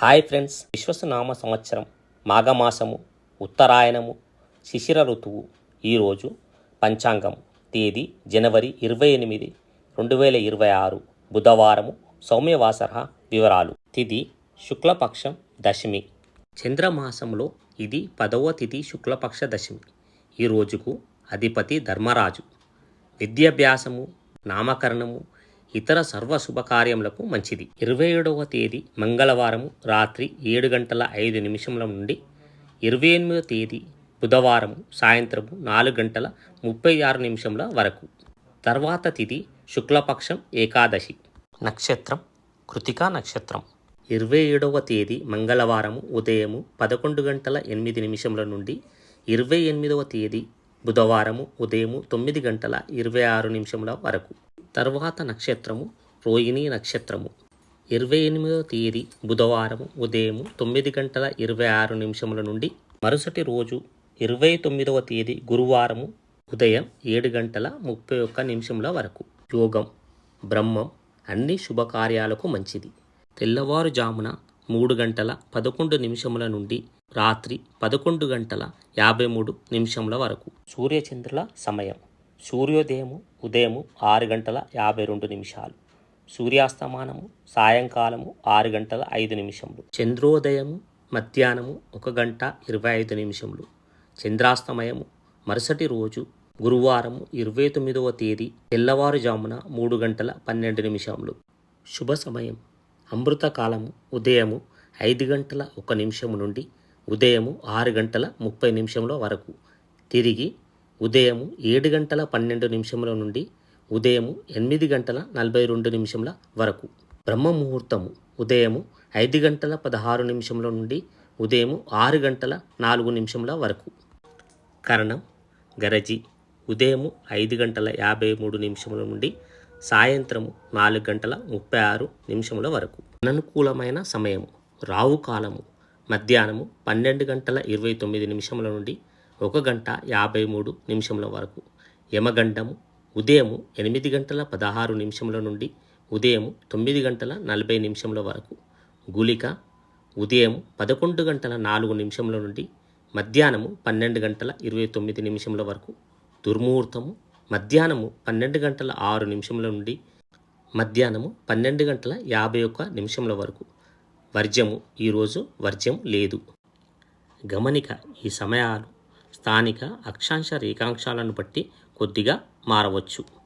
Hi friends. విశ్వసనామ సంవత్సరం మాఘమాసము ఉత్తరాయణము శిశిర ఋతువు. ఈరోజు పంచాంగం. తేదీ జనవరి ఇరవై ఎనిమిది రెండు వేల ఇరవై ఆరు. బుధవారము సౌమ్యవాసర వివరాలు. తిథి శుక్లపక్షం దశమి. చంద్రమాసంలో ఇది పదవ తిథి శుక్లపక్ష దశమి. ఈ రోజుకు అధిపతి ధర్మరాజు. విద్యాభ్యాసము నామకరణము ఇతర సర్వ శుభకార్యములకు మంచిది. ఇరవై ఏడవ తేదీ మంగళవారము రాత్రి ఏడు గంటల ఐదు నిమిషముల నుండి ఇరవై ఎనిమిదవ తేదీ బుధవారము సాయంత్రము నాలుగు గంటల ముప్పై ఆరు నిమిషముల వరకు. తర్వాత తిథి శుక్లపక్షం ఏకాదశి. నక్షత్రం కృతికా నక్షత్రం. ఇరవై ఏడవ తేదీ మంగళవారము ఉదయము పదకొండు గంటల ఎనిమిది నిమిషముల నుండి ఇరవై ఎనిమిదవ తేదీ బుధవారము ఉదయము తొమ్మిది గంటల ఇరవై ఆరు నిమిషముల వరకు. తర్వాత నక్షత్రము రోహిణి నక్షత్రము. ఇరవై ఎనిమిదవ తేదీ బుధవారం ఉదయము తొమ్మిది గంటల ఇరవై ఆరు నిమిషముల నుండి మరుసటి రోజు ఇరవై తొమ్మిదవ తేదీ గురువారము ఉదయం ఏడు గంటల ముప్పై ఒక్క నిమిషముల వరకు. యోగం బ్రహ్మం అన్ని శుభకార్యాలకు మంచిది. తెల్లవారుజామున మూడు గంటల పదకొండు నిమిషముల నుండి రాత్రి పదకొండు గంటల యాభై మూడు నిమిషముల వరకు. సూర్యచంద్రుల సమయం. సూర్యోదయము ఉదయము ఆరు గంటల యాభై రెండు నిమిషాలు. సూర్యాస్తమానము సాయంకాలము ఆరు గంటల ఐదు నిమిషములు. చంద్రోదయము మధ్యాహ్నము ఒక గంట ఇరవై ఐదు నిమిషములు. చంద్రాస్తమయము మరుసటి రోజు గురువారము ఇరవై తొమ్మిదవ తేదీ తెల్లవారుజామున మూడు గంటల పన్నెండు నిమిషములు. శుభ సమయం. అమృతకాలము ఉదయము ఐదు గంటల ఒక నిమిషము నుండి ఉదయము ఆరు గంటల ముప్పై నిమిషముల వరకు. తిరిగి ఉదయము ఏడు గంటల పన్నెండు నిమిషముల నుండి ఉదయము ఎనిమిది గంటల నలభై రెండు నిమిషముల వరకు. బ్రహ్మ ముహూర్తము ఉదయము ఐదు గంటల పదహారు నిమిషముల నుండి ఉదయము ఆరు గంటల నాలుగు నిమిషముల వరకు. కరణం గరజి ఉదయము ఐదు గంటల యాభై మూడు నిమిషముల నుండి సాయంత్రము నాలుగు గంటల ముప్పై ఆరు నిమిషముల వరకు. అననుకూలమైన సమయము రావు కాలము మధ్యాహ్నము పన్నెండు గంటల ఇరవై తొమ్మిది నిమిషముల నుండి ఒక గంట యాభై మూడు నిమిషముల వరకు. యమగండము ఉదయము ఎనిమిది గంటల పదహారు నిమిషముల నుండి ఉదయము తొమ్మిది గంటల నలభై నిమిషముల వరకు. గుళిక ఉదయం పదకొండు గంటల నాలుగు నిమిషముల నుండి మధ్యాహ్నము పన్నెండు గంటల ఇరవై తొమ్మిది నిమిషముల వరకు. దుర్ముహూర్తము మధ్యాహ్నము పన్నెండు గంటల ఆరు నిమిషముల నుండి మధ్యాహ్నము పన్నెండు గంటల యాభై ఒక్క నిమిషముల వరకు. వర్జ్యము ఈరోజు వర్జ్యం లేదు. గమనిక ఈ సమయాలు స్థానిక అక్షాంశ రేఖాంశాలను బట్టి కొద్దిగా మారవచ్చు.